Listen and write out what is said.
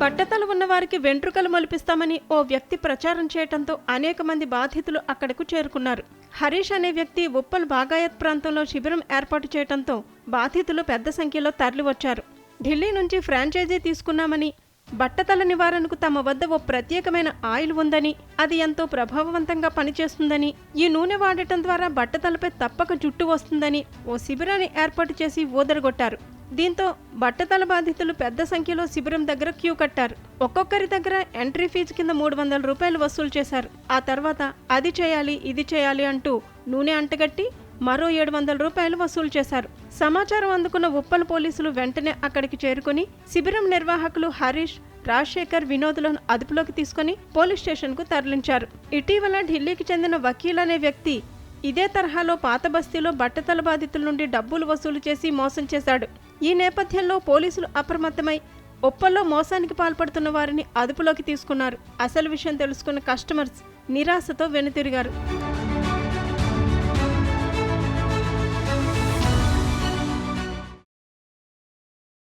బట్టతల ఉన్నవారికి వెంట్రుకలు మొలిపిస్తామని ఓ వ్యక్తి ప్రచారం చేయటంతో అనేక మంది బాధితులు అక్కడకు చేరుకున్నారు. హరీష్ అనే వ్యక్తి ఉప్పల్ బాగాయత్ ప్రాంతంలో శిబిరం ఏర్పాటు చేయటంతో బాధితులు పెద్ద సంఖ్యలో తరలివచ్చారు. ఢిల్లీ నుంచి ఫ్రాంచైజీ తీసుకున్నామని బట్టతల నివారణకు తమ వద్ద ఓ ప్రత్యేకమైన ఆయిల్ ఉందని అది ఎంతో ప్రభావవంతంగా పనిచేస్తుందని ఈ నూనె వాడటం ద్వారా బట్టతలపై తప్పక జుట్టు వస్తుందని ఓ శిబిరాన్ని ఏర్పాటు చేసి ఊదరగొట్టారు. దీంతో బట్టతల బాధితులు పెద్ద సంఖ్యలో శిబిరం దగ్గర క్యూ కట్టారు. ఒక్కొక్కరి దగ్గర ఎంట్రీ ఫీజు కింద మూడు వందల రూపాయలు వసూలు చేశారు. ఆ తర్వాత అది చేయాలి ఇది చేయాలి అంటూ నూనె అంటగట్టి మరో ఏడు వందల రూపాయలు వసూలు చేశారు. సమాచారం అందుకున్న ఉప్పల్ పోలీసులు వెంటనే అక్కడికి చేరుకుని శిబిరం నిర్వాహకులు హరీష్ రాజశేఖర్ వినోద్లను అదుపులోకి తీసుకుని పోలీస్ స్టేషన్కు తరలించారు. ఇటీవల ఢిల్లీకి చెందిన వకీల్ అనే వ్యక్తి ఇదే తరహాలో పాత బస్తీలో బట్టతల బాధితుల నుండి డబ్బులు వసూలు చేసి మోసం చేశాడు. ఈ నేపథ్యంలో పోలీసులు అప్రమత్తమై ఒప్పల్లో మోసానికి పాల్పడుతున్న వారిని అదుపులోకి తీసుకున్నారు. అసలు విషయం తెలుసుకున్న కస్టమర్స్ నిరాశతో వెనుతిరిగారు.